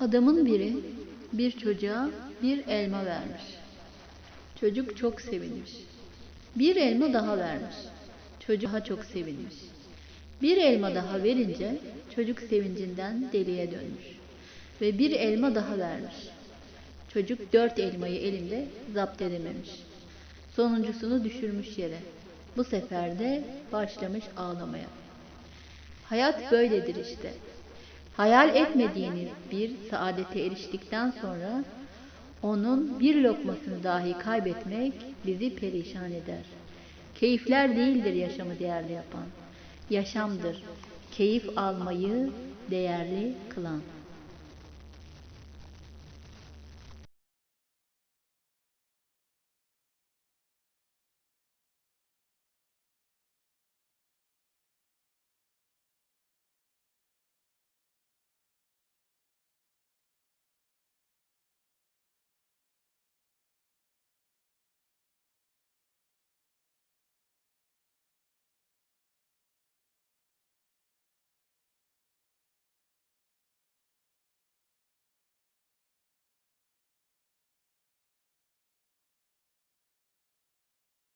Adamın biri bir çocuğa bir elma vermiş. Çocuk çok sevinmiş. Bir elma daha vermiş. Çocuk daha çok sevinmiş. Bir elma daha verince çocuk sevincinden deliye dönmüş. Ve bir elma daha vermiş. Çocuk dört elmayı elinde zapt edememiş. Sonuncusunu düşürmüş yere. Bu sefer de başlamış ağlamaya. Hayat böyledir işte. Hayal etmediğiniz bir saadete eriştikten sonra onun bir lokmasını dahi kaybetmek bizi perişan eder. Keyifler değildir yaşamı değerli yapan. Yaşamdır. Keyif almayı değerli kılan.